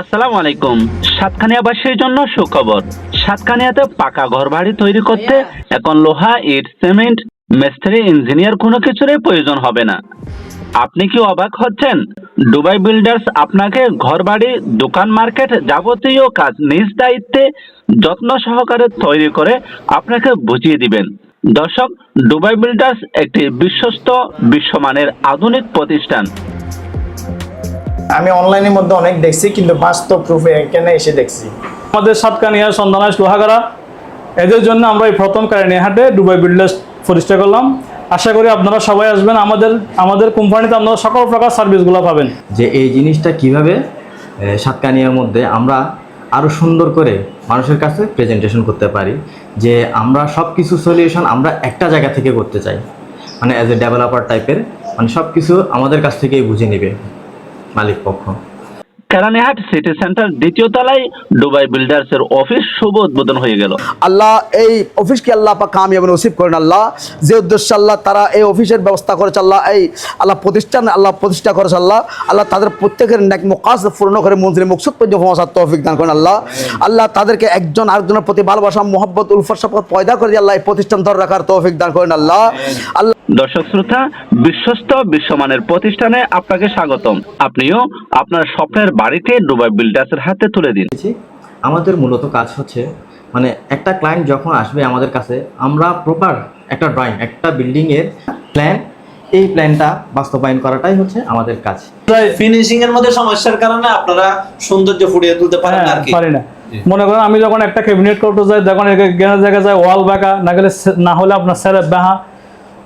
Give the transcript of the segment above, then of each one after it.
আসসালামু আলাইকুম। সাতকানিয়াবাসীর জন্য সুখবর। সাতকানিয়াতে পাকা ঘর বাড়ি তৈরি করতে এখন লোহা ইট সিমেন্ট মিস্ত্রি ইঞ্জিনিয়ার কোনো কিছুরই প্রয়োজন হবে না। আপনি কি অবাক হচ্ছেন? দুবাই বিল্ডার্স আপনাকে ঘরবাড়ি দোকান মার্কেট যাবতীয় কাজ নিজ দায়িত্বে যত্ন সহকারে তৈরি করে আপনাকে বুঝিয়ে দিবেন। দর্শক দুবাই বিল্ডার্স একটি বিশ্বস্ত বিশ্বমানের আধুনিক প্রতিষ্ঠান। আমি অনলাইনের মধ্যে অনেক দেখছি কিন্তু বাস্তব প্রুফে এখানে এসে দেখছি। আমাদের সাতকানিয়া সন্ধানাস লোহাগাড়া এদের জন্য আমরা এই প্রথম কারিনিহাটে দুবাই বিল্ডার্স প্রতিষ্ঠা করলাম। আশা করি আপনারা সবাই আসবেন। আমাদের আমাদের কোম্পানিতে আপনারা সকল প্রকার সার্ভিসগুলো পাবেন। যে এই জিনিসটা কীভাবে সাতকানিয়ার মধ্যে আমরা আরও সুন্দর করে মানুষের কাছে প্রেজেন্টেশন করতে পারি যে আমরা সব কিছু সলিউশন আমরা একটা জায়গা থেকে করতে চাই। মানে অ্যাজ এ ডেভেলপার টাইপের মানে সব কিছু আমাদের কাছ থেকেই বুঝে নেবে। মালিক পক্ষ। কেরানীহাট সিটি সেন্টার দ্বিতীয় তলায় দুবাই বিল্ডার্স এর অফিস শুভ উদ্বোধন হয়ে গেল। আল্লাহ এই অফিসকে আল্লাহ পাক কামিয়াব নসিব করেন আল্লাহ? যে উদ্দেশ্যে আল্লাহ তারা এই অফিসের ব্যবস্থা করেছে আল্লাহ এই আল্লাহ প্রতিষ্ঠান আল্লাহ প্রতিষ্ঠা করেছে আল্লাহ আল্লাহ তাদের প্রত্যেকের নেক মুকাস পূর্ণ করে মন্ত্রী মুকসুদ পর্যন্ত পৌঁছার তৌফিক দান করেন আল্লাহ। আল্লাহ তাদেরকে একজন আরেকজনের প্রতি ভালোবাসা মোহব্বত উলফর সাপত পয়দা করে দিয়ে আল্লাহ এই প্রতিষ্ঠান ধরে রাখার তৌফিক দান করেন আল্লাহ। আল্লাহ দর্শক শ্রোতা বিশ্বস্ত বিশ্বমানের প্রতিষ্ঠানে আপনাকে স্বাগতম। আপনিও আপনার স্বপ্নের বাড়িতে দুবাই বিল্ডার্স এর হাতে তুলে দিন। আমাদের মূলত কাজ হচ্ছে মানে একটা ক্লায়েন্ট যখন আসবে আমাদের কাছে আমরা প্রপার একটা ড্রয়িং একটা বিল্ডিংয়ের প্ল্যান এই প্ল্যানটা বাস্তবায়ন করাটাই হচ্ছে আমাদের কাজ। ফিনিশিং এর মধ্যে সমস্যার কারণে আপনারা সৌন্দর্য ফুটিয়ে তুলতে পারেন না হ্যাঁ আর কি। পারি না। মনে করেন আমি যখন একটা ক্যাবিনেট করতে যাই যখন জায়গায় যায় ওয়াল বাঁকা না গেলে না হলে আপনার স্যারের বাহা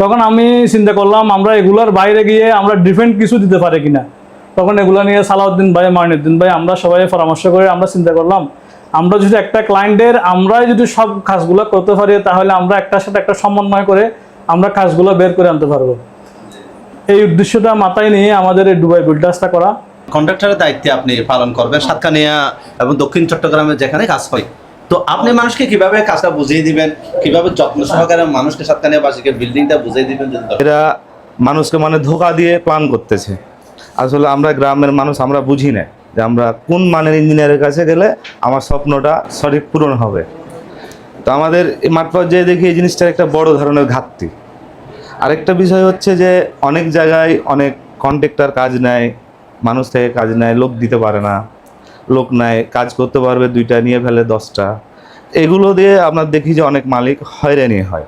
তখন আমি চিন্তা করলাম, আমরা এগুলার বাইরে গিয়ে আমরা ডিফারেন্ট কিছু দিতে পারি কিনা। তখন এগুলো নিয়ে সালাউদ্দিন ভাই মাইনুদ্দিন ভাই, আমরা সবাই পরামর্শ করে আমরা চিন্তা করলাম, আমরা যদি একটা ক্লায়েন্টের আমরাই যদি সব কাজগুলো করতে পারি, তাহলে আমরা একটার সাথে একটা সমন্বয় করে আমরা কাজগুলো বের করে আনতে পারব। এই উদ্দেশ্যটা মাথায় নিয়ে আমাদের এই দুবাই বিল্ডার্সটা করা। কন্ট্রাক্টরের দায়িত্বে আপনি পালন করবেন সাতকানিয়া এবং দক্ষিণ চট্টগ্রামে যেখানে কাজ হয়। তো আপনি মানুষকে কীভাবে কাজটা বুঝিয়ে দিবেন? কীভাবে যত্ন সহকারে মানুষকে সাতকানিয়া বাসীকে বিল্ডিংটা বুঝিয়ে দিবেন এরা মানুষকে মানে ধোকা দিয়ে প্ল্যান করতেছে। আসলে আমরা গ্রামের মানুষ, আমরা বুঝি না যে আমরা কোন মানের ইঞ্জিনিয়ারের কাছে গেলে আমার স্বপ্নটা সঠিক পূরণ হবে। তো আমাদের এই মাঠ পর্যায়ে দেখি এই জিনিসটার একটা বড় ধরনের ঘাটতি। আরেকটা বিষয় হচ্ছে যে অনেক জায়গায় অনেক কন্ট্রাক্টর কাজ নেয়, মানুষ থেকে কাজ নেয়, লোক দিতে পারে না। লোক নেয় কাজ করতে পারবে দুইটা, নিয়ে ফেলে দশটা। এগুলো দিয়ে আপনার দেখি যে অনেক মালিক হয়রানি হয়।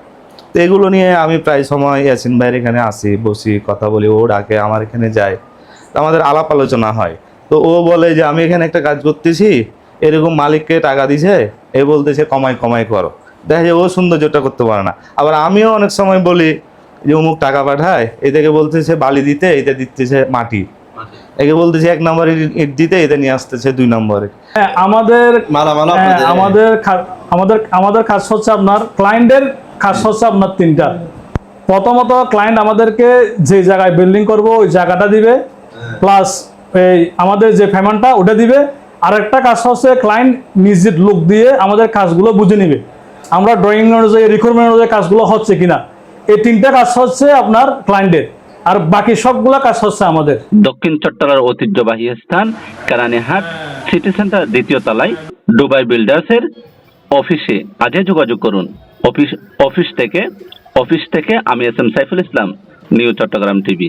তো এগুলো নিয়ে আমি প্রায় সময় ইয়াসিন ভাইয়ের এখানে আসি, বসি, কথা বলি, ও ডাকে, আমার এখানে যায়। তো আমাদের আলাপ আলোচনা হয়। তো ও বলে যে, আমি এখানে একটা কাজ করতেছি, এরকম মালিককে টাকা দিছে, এ বলতেছে কমাই কমাই করো। দেখা যায় ও সৌন্দর্যটা করতে পারে না। আবার আমিও অনেক সময় বলি যে, অমুক টাকা পাঠায়, এ থেকে বলতেছে বালি দিতে এটা দিতেছে মাটি। একে বলতেছে এক নম্বরে ইট দিতে এটা নিয়ে আসতেছে দুই নম্বরে। হ্যাঁ, আমাদের হ্যাঁ, আপনাদের আমাদের আমাদের আমাদের কাজ হচ্ছে আপনার ক্লায়েন্টের কাজ হচ্ছে আপনার তিনটা। প্রথমত ক্লায়েন্ট আমাদেরকে যে জায়গায় বিল্ডিং করব ওই জায়গাটা দিবে। প্লাস এই আমাদের যে পেমেন্টটা ওটা দিবে। আর একটা কাজ হচ্ছে ক্লায়েন্ট নিজের লোক দিয়ে আমাদের কাজগুলো বুঝে নিবে। আমরা ড্রয়িং অনুযায়ী রিকোয়ারমেন্ট অনুযায়ী কাজগুলো হচ্ছে কিনা। এই তিনটা কাজ হচ্ছে আপনার ক্লায়েন্টের আর বাকি সবগুলা কাজ হচ্ছে আমাদের। দক্ষিণ চট্টগ্রামের ঐতিহ্যবাহী স্থান কেরানীহাট সিটি সেন্টার দ্বিতীয় তলায় ডুবাই বিল্ডার্স এর অফিসে। আজই যোগাযোগ করুন। অফিস অফিস থেকে অফিস থেকে আমি S M Saiful Islam, new Chattogram TV.